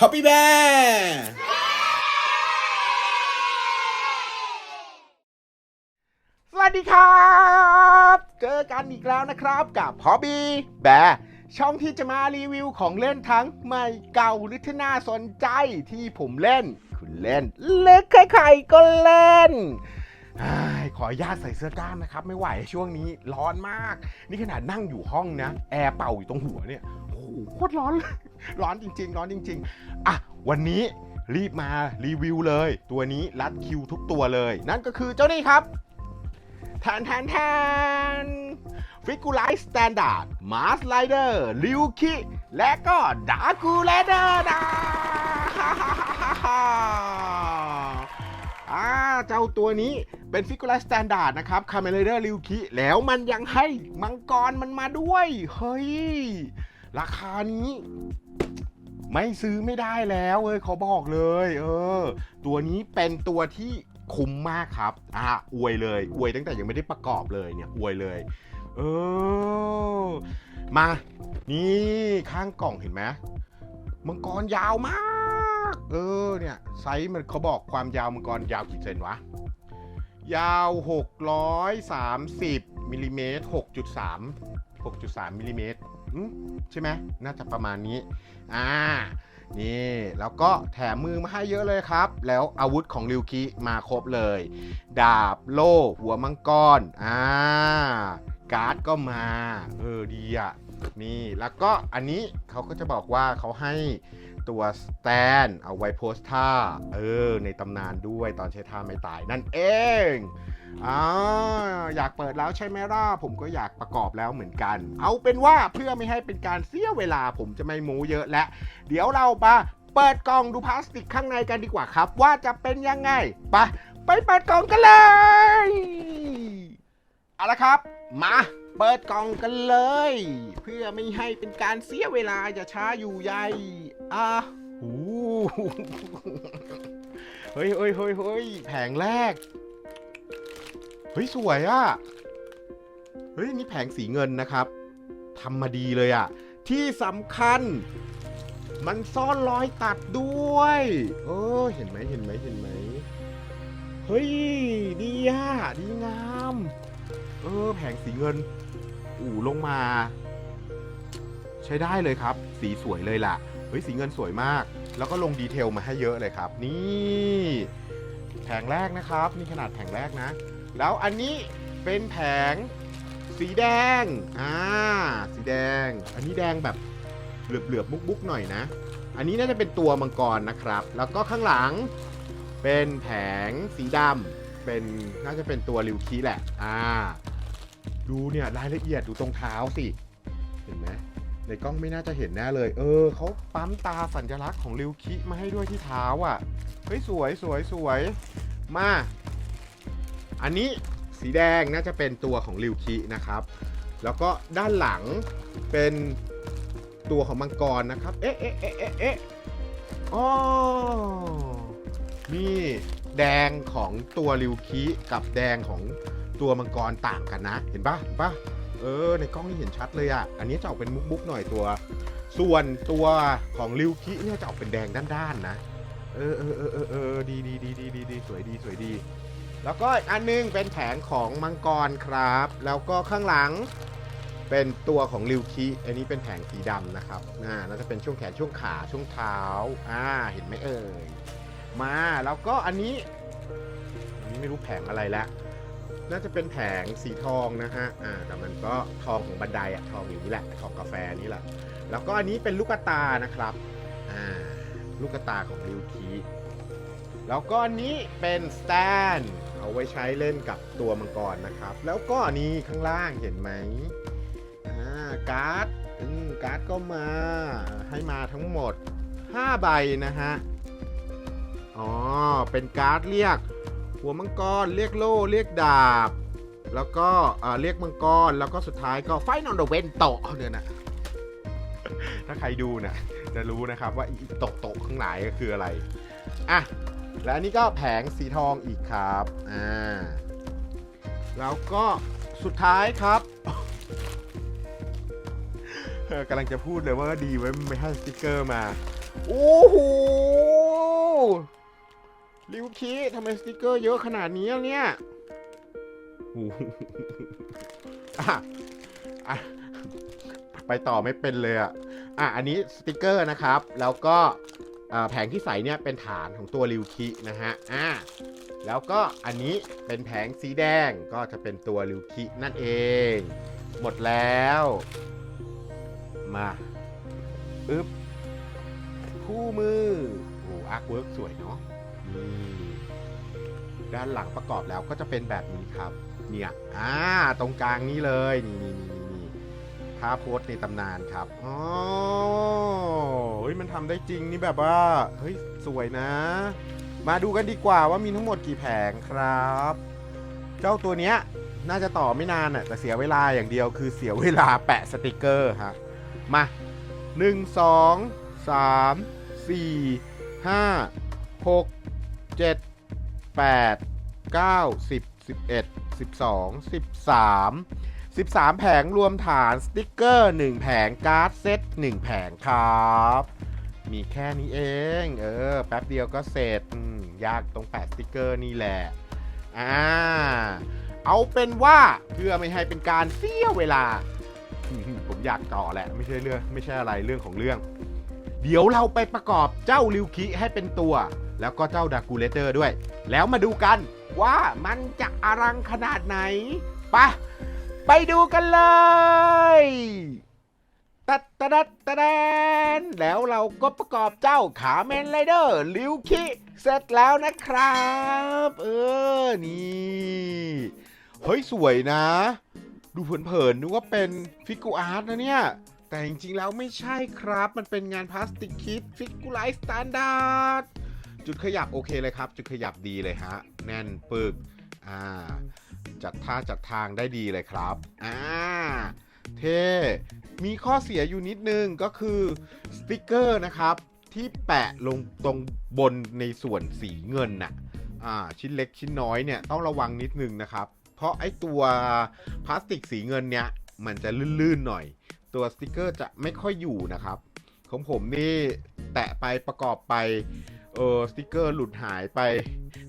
Happy Bear สวัสดีครับ เจอกันอีกแล้วนะครับกับ Hobby Bear ช่องที่จะมารีวิวของเล่นทั้งใหม่เก่าหรือที่น่าสนใจที่ผมเล่น คุณเล่น เล็กใครๆก็เล่นอขออนุญาตใส่เสื้อกล้ามนะครับ ไม่ไหวช่วงนี้ร้อนมาก นี่ขนาดนั่งอยู่ห้องนะ แอร์เป่าอยู่ตรงหัวเนี่ยโอ้โหโคตรร้อนเลย ร้อนจริง ๆ ร้อนจริง ๆ อะ วันนี้รีบมารีวิวเลย ตัวนี้รัดคิวทุกตัวเลย นั่นก็คือเจ้านี่ครับแทนแทนแทนฟิกูไลท์สแตนดาร์ดมาสไลเดอร์ลิวคิและก็ดากูเลเดอร์นะอ่าเจ้าตัวนี้เป็นฟิกูไลท์สแตนดาร์ดนะครับคาเมเลเดอร์ลิวคิแล้วมันยังให้มังกรมันมาด้วย เฮ้ย ราคานี้ ไม่ซื้อไม่ได้แล้วเอ้ยเขาบอกเลย เออ ตัวนี้เป็นตัวที่คุ้มมากครับ อ่าอวยเลย อวยตั้งแต่ยังไม่ได้ประกอบเลยเนี่ยอวยเลย เออ มา นี่ข้างกล่องเห็นไหมมังกรยาวมาก เออเนี่ยไซส์มันเขาบอกความยาวมังกรยาวกี่เซนวะ ยาว 630มิลลิเมตร6.3 6.3มิลลิเมตร ใช่ไหมน่าจะประมาณนี้อ่านี่แล้วก็แถมมือมาให้เยอะเลยครับ แล้วอาวุธของริวคิมาครบเลย ดาบโล่หัวมังกรอ่าการ์ดก็มาเออดีอะนี่แล้วก็อันนี้เขาก็จะบอกว่าเขาให้ ตัวสแตนเอาไว้โพสท่า เออ ในตำนานด้วยตอนใช้ท่าไม่ตายนั่นเองอ่าอยากเปิดแล้วใช่ไหมล่ะ ผมก็อยากประกอบแล้วเหมือนกัน เอาเป็นว่าเพื่อไม่ให้เป็นการเสียเวลาผมจะไม่โม้เยอะและ เดี๋ยวเรามาเปิดกล่องดูพลาสติกข้างในกันดีกว่าครับ ว่าจะเป็นยังไงไปไปเปิดกล่องกันเลยเอาละครับ มาเปิดกล่องกันเลย เพื่อไม่ให้เป็นการเสียเวลาอย่าช้าอยู่ใย อะหูเฮ้ยเฮ้ยเฮ้ยเฮ้ยแผงแรก เฮ้ย สวยอะเฮ้ย นี่แผงสีเงินนะครับทำมาดีเลยอะที่สำคัญ มันซ่อนรอยตัดด้วย เออ เห็นไหมเห็นไหมเห็นไหม เฮ้ย ดีอะ ดีงาม เออ แผงสีเงิน อู่ลงมา ใช้ได้เลยครับ สีสวยเลยล่ะ เฮ้ยสีเงินสวยมาก แล้วก็ลงดีเทลมาให้เยอะเลยครับ นี่แผงแรกนะครับนี่ขนาดแผงแรกนะ แล้วอันนี้เป็นแผงสีแดงอ่าสีแดง อันนี้แดงแบบเหลือบเหลือบบุกบุกๆหน่อยนะ อันนี้น่าจะเป็นตัวมังกรนะครับ แล้วก็ข้างหลังเป็นแผงสีดำเป็นน่าจะเป็นตัวริวคีแหละอ่าดูเนี่ยรายละเอียดดูตรงเท้าสิ เห็นไหม ในกล้องไม่น่าจะเห็นแน่เลย เออเขาปั๊มตาสัญลักษณ์ของริวคิมาให้ด้วยที่เท้าอะ เฮ้ยสวยสวยสวยมา อันนี้สีแดงน่าจะเป็นตัวของริวคินะครับ แล้วก็ด้านหลังเป็นตัวของมังกรนะครับ เอ๊ะเอ๊ะเอ๊ะเอ๊ะเอ๊ะอ๋อนี่แดงของตัวริวคิกับแดงของตัวมังกรต่างกันนะ เห็นปะเห็นปะ เออ ในกล้องนี่เห็นชัดเลยอะ่ะ อันนี้จะออกเป็นมุกๆหน่อยตัว ส่วนตัวของริวคิเนี่ยจะออกเป็นแดงด้านๆนะ เออเออเออเออเออดีดีดีดีดีดีสวยดีสวยดี แล้วก็อีกอันหนึงเป็นแผงของมังกรครับ แล้วก็ข้างหลังเป็นตัวของริวคิ อันนี้เป็นแผงสีดำนะครับอ่าน่าจะเป็นช่วงแขนช่วงขาช่วงเท้า อ่า เห็นไหมเอ่ย มา แล้วก็อันนี้ อันนี้ไม่รู้แผงอะไรแล้ว น่าจะเป็นแผงสีทองนะฮะ อ่า แต่มันก็ทองของบันไดอะทองอย่างนี้แหละ ทองกาแฟนี่แหละ แล้วก็อันนี้เป็นลูกตานะครับ อ่า ลูกตาของริวคิแล้วก็อันนี้เป็นสแตนเอาไว้ใช้เล่นกับตัวมังกรนะครับ แล้วก็อันนี้ข้างล่างเห็นไหมอ่า การ์ด อืม การ์ดก็มา ให้มาทั้งหมด 5 ใบนะฮะ อ๋อ เป็นการ์ดเรียก หัวมังกรเรียกโล่เรียกดาบ แล้วก็เรียกมังกรแล้วก็สุดท้ายก็ไฟนอนเดเวนโตเนี่ยนะถ้าใครดูนะจะรู้นะครับว่าอีโตโตข้างหลังก็คืออะไรอะและอันนี้ก็แผงสีทองอีกครับอ่าแล้วก็สุดท้ายครับกำลังจะพูดเลยว่าดีไว้ไม่ให้สติกเกอร์มา โอ้โห ริวคิทำไมสติกเกอร์เยอะขนาดนี้เนี่ยโอ้โหอะอะไปต่อไม่เป็นเลยอะ อะ อันนี้สติกเกอร์นะครับ แล้วก็แผงที่ใส่เนี่ยเป็นฐานของตัวริวคินะฮะ อ่า แล้วก็อันนี้เป็นแผงสีแดงก็จะเป็นตัวริวคินั่นเอง หมดแล้ว มาอึ๊บ คู่มือ โอ้อาร์คเวิร์กสวยเนาะ ด้านหลังประกอบแล้วก็จะเป็นแบบนี้ครับ เนี่ยอ่าตรงกลางนี้เลยนี่นี่นี่นี่ภาโพสต์ในตำนานครับอ๋อเฮ้ยมันทำได้จริงนี่แบบว่าเฮ้ยสวยนะ มาดูกันดีกว่าว่ามีทั้งหมดกี่แผงครับ เจ้าตัวเนี้ยน่าจะต่อไม่นานอะแต่เสียเวลาอย่างเดียวคือเสียเวลาแปะสติกเกอร์ฮะมา1 2 3 4 5 6 7 8 9 10 11 12 13 13แผงรวมฐานสติกเกอร์1แผงการ์ดเซต1แผงครับ มีแค่นี้เอง เออ แป๊บเดียวก็เสร็จยากตรงแปะสติกเกอร์นี่แหละอ่าเอาเป็นว่าเพื่อไม่ให้เป็นการเสียเวลา ผมอยากต่อแหละ ไม่ใช่เรื่องไม่ใช่อะไรเรื่องของเรื่อง เดี๋ยวเราไปประกอบเจ้าริวคิให้เป็นตัว แล้วก็เจ้าดากูเลเตอร์ด้วย แล้วมาดูกันว่ามันจะอลังขนาดไหนปะไปดูกันเลยตัดตะดัดตะแดนแล้วเราก็ประกอบเจ้าขาแมนไรเดอร์ลิวคิเสร็จแล้วนะครับ เออ นี่ เฮ้ย สวยนะ ดูเผินๆนึกว่าเป็นฟิกูอาร์ตนะเนี่ย แต่จริงๆแล้วไม่ใช่ครับ มันเป็นงานพลาสติกคิดฟิกูไลท์สแตนดาร์ด จุดขยับโอเคเลยครับ จุดขยับดีเลยฮะ แน่นปึกอ่าจัดท่าจัดทางได้ดีเลยครับอ่าเทมีข้อเสียอยู่นิดนึงก็คือสติกเกอร์นะครับ ที่แปะลงตรงบนในส่วนสีเงินน่ะอ่าชิ้นเล็กชิ้นน้อยเนี่ยต้องระวังนิดนึงนะครับ เพราะไอตัวพลาสติกสีเงินเนี่ยมันจะลื่นๆหน่อย ตัวสติกเกอร์จะไม่ค่อยอยู่นะครับ ของผมนี่แตะไปประกอบไป เออสติกเกอร์หลุดหายไป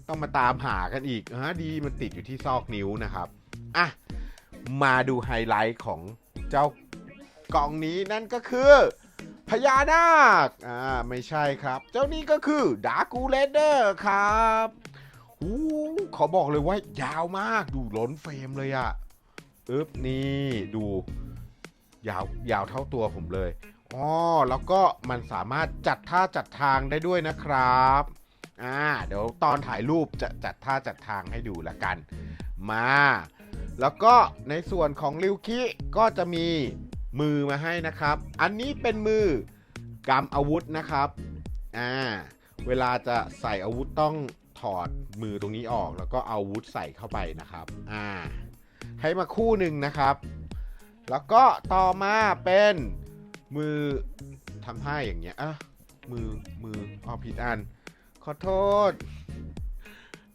ต้องมาตามหากันอีกฮะดีมันติดอยู่ที่ซอกนิ้วนะครับอะมาดูไฮไลท์ของเจ้ากล่องนี้นั่นก็คือพญานาค อ่า ไม่ใช่ครับ เจ้านี้ก็คือดากูเลเดอร์ครับอู้ขอบอกเลยว่ายาวมาก ดูล้นเฟรมเลยอะอึ๊บนี่ ดู ยาว ยาวเท่าตัวผมเลย อ๋อแล้วก็มันสามารถจัดท่าจัดทางได้ด้วยนะครับอ่าเดี๋ยวตอนถ่ายรูปจะจัดท่าจัดทางให้ดูละกัน มา แล้วก็ในส่วนของริวคิก็จะมีมือมาให้นะครับ อันนี้เป็นมือกำอาวุธนะครับอ่าเวลาจะใส่อาวุธต้องถอดมือตรงนี้ออก แล้วก็เอาอาวุธใส่เข้าไปนะครับอ่าให้มาคู่หนึ่งนะครับ แล้วก็ต่อมาเป็น มือทำท่าอย่างเงี้ยอะมือมืออ๋อผิดอัน ขอโทษ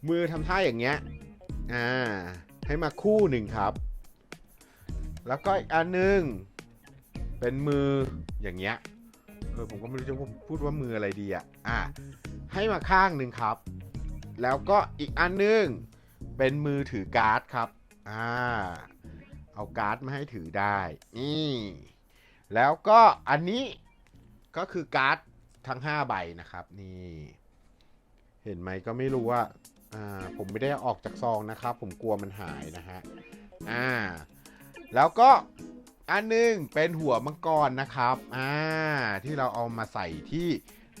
มือทำท่าอย่างเงี้ยอ่าให้มาคู่หนึ่งครับ แล้วก็อีกอันหนึ่งเป็นมืออย่างเงี้ยเออผมก็ไม่รู้จะพูดว่ามืออะไรดีอะอ่าให้มาข้างหนึ่งครับ แล้วก็อีกอันหนึ่งเป็นมือถือการ์ดครับอ่าเอาการ์ดมาให้ถือได้นี่ แล้วก็อันนี้ก็คือการ์ดทั้ง 5 ใบนะครับนี่เห็นไหมก็ไม่รู้ว่าอ่าผมไม่ได้ออกจากซองนะครับ ผมกลัวมันหายนะฮะอ่าแล้วก็อันหนึงเป็นหัวมังกรนะครับอ่าที่เราเอามาใส่ที่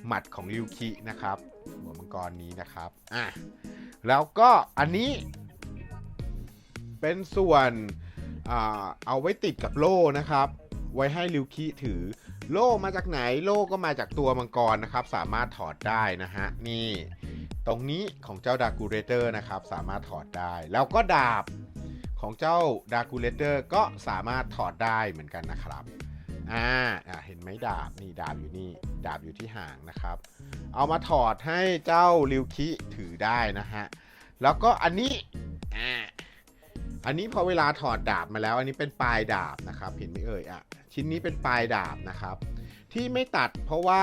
หมัดของริวคินะครับ หัวมังกรนี้นะครับอะแล้วก็อันนี้ เป็นส่วนอ่าเอาไว้ติดกับโล่นะครับ ไว้ให้ริวคิถือ โล่มาจากไหนโล่ก็มาจากตัวมังกรนะครับ สามารถถอดได้นะฮะ นี่ ตรงนี้ของเจ้าดากูเรเตอร์นะครับ สามารถถอดได้ แล้วก็ดาบของเจ้าดากูเลเตอร์ก็สามารถถอดได้เหมือนกันนะครับอ่าอ่าเห็นไหมดาบนี่ดาบอยู่นี่ดาบอยู่ที่หางนะครับ เอามาถอดให้เจ้าริวคิถือได้นะฮะ แล้วก็อันนี้อ่าอันนี้พอเวลาถอดดาบมาแล้ว อันนี้เป็นปลายดาบนะครับเห็นไหมเอ่ยอะ ชิ้นนี้เป็นปลายดาบนะครับ ที่ไม่ตัดเพราะว่า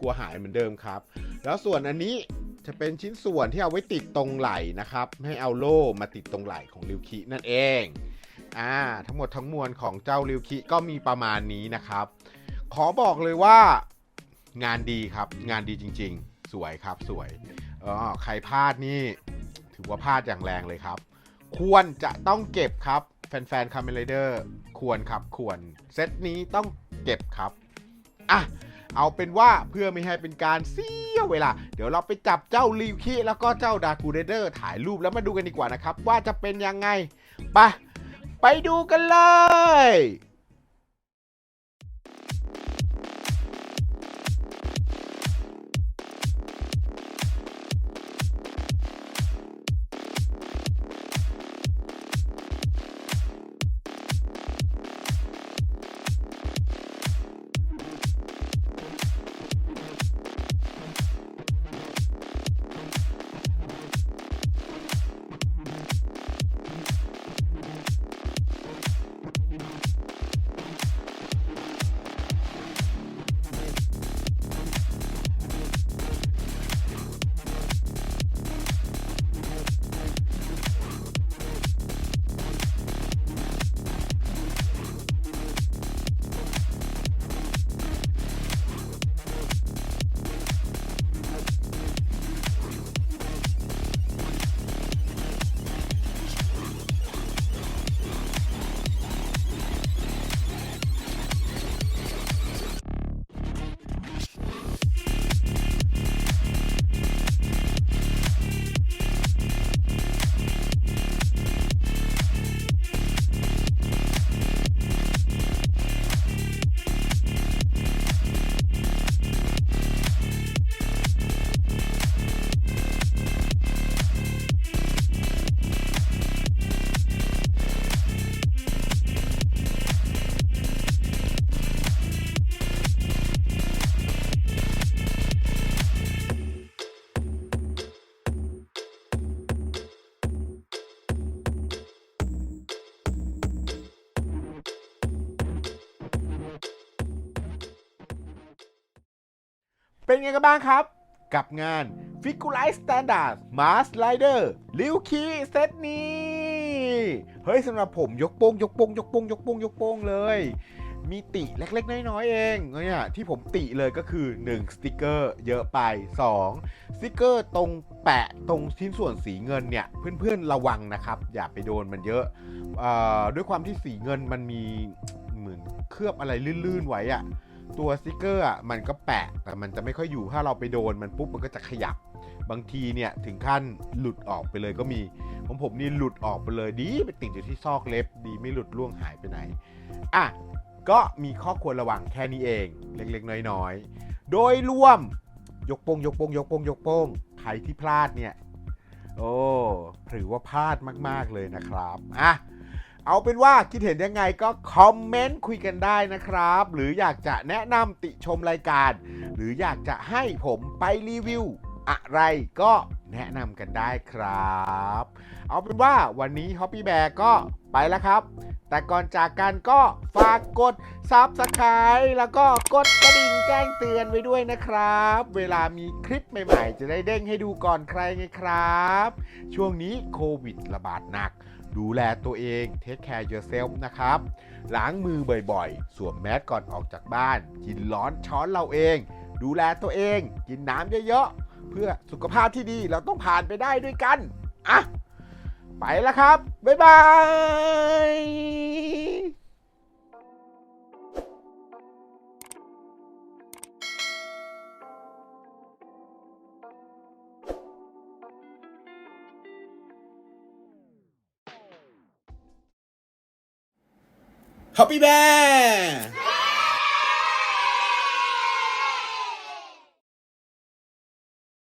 กลัวหายเหมือนเดิมครับ แล้วส่วนอันนี้จะเป็นชิ้นส่วนที่เอาไว้ติดตรงไหล่นะครับ ให้เอาโล่มาติดตรงไหล่ของริวคินั่นเองอ่าทั้งหมดทั้งมวลของเจ้าริวคิก็มีประมาณนี้นะครับ ขอบอกเลยว่างานดีครับ งานดีจริง ๆ สวยครับสวยเออใครพลาดนี่ ถือว่าพลาดอย่างแรงเลยครับ ควรจะต้องเก็บครับ แฟนๆคาเมเลเดอร์ควรครับควร เซตนี้ต้องเก็บครับอะเอาเป็นว่าเพื่อไม่ให้เป็นการเสียเวลา เดี๋ยวเราไปจับเจ้าลิวคิแล้วก็เจ้าดากูเรเดอร์ถ่ายรูปแล้วมาดูกันดีกว่านะครับ ว่าจะเป็นยังไง ไป ไปดูกันเลย เป็นไงกันบ้างครับ กับงาน f i g u r i z e Standard Mass Rider ลิวคีเซตนี้ เฮ้ยสำหรับผมยกโป้งยกโป้งยกโป้งยกโป้งยกโป้งเลย มีติเล็กๆ น้อยๆเองเนี่ยที่ผมติเลยก็คือ 1 สติกเกอร์เยอะไป 2 สติกเกอร์ตรงแปะตรงชิ้นส่วนสีเงินเนี่ย เพื่อนๆระวังนะครับ อย่าไปโดนมันเยอะอด้วยความที่สีเงินมันมีเหมือนเคลือบอะไรลื่นๆไว้อะ ตัวสติกเกอร์อะมันก็แปะแต่มันจะไม่ค่อยอยู่ถ้าเราไปโดนมันปุ๊บมันก็จะขยับบางทีเนี่ยถึงขั้นหลุดออกไปเลยก็มีของผมนี่หลุดออกไปเลยดีไปติดอยู่ที่ซอกเล็บดีไม่หลุดล่วงหายไปไหนอะก็มีข้อควรระวังแค่นี้เองเล็กๆ น้อยๆ โดยรวมยกโป้งยกโป้งยกโป้งยกโป้งใครที่พลาดเนี่ย โอ้ถือว่าพลาดมากๆเลยนะครับอะ เอาเป็นว่าคิดเห็นยังไงก็คอมเมนต์คุยกันได้นะครับ หรืออยากจะแนะนำติชมรายการ หรืออยากจะให้ผมไปรีวิว อะไรก็แนะนำกันได้ครับ เอาเป็นว่าวันนี้ Hoppy Bear ก็ไปแล้วครับ แต่ก่อนจากกันก็ฝากกด Subscribe แล้วก็กดกระดิ่งแจ้งเตือนไว้ด้วยนะครับ เวลามีคลิปใหม่ๆ จะได้เด้งให้ดูก่อนใครไงครับ ช่วงนี้โควิดระบาดหนัก ดูแลตัวเอง Take care yourself นะครับ ล้างมือบ่อยๆ สวมแมสก่อนออกจากบ้าน กินร้อนช้อนเราเอง ดูแลตัวเอง กินน้ำเยอะๆ เพื่อสุขภาพที่ดีเราต้องผ่านไปได้ด้วยกัน อะ ไปแล้วครับ บ๊ายบาย Happy Bear!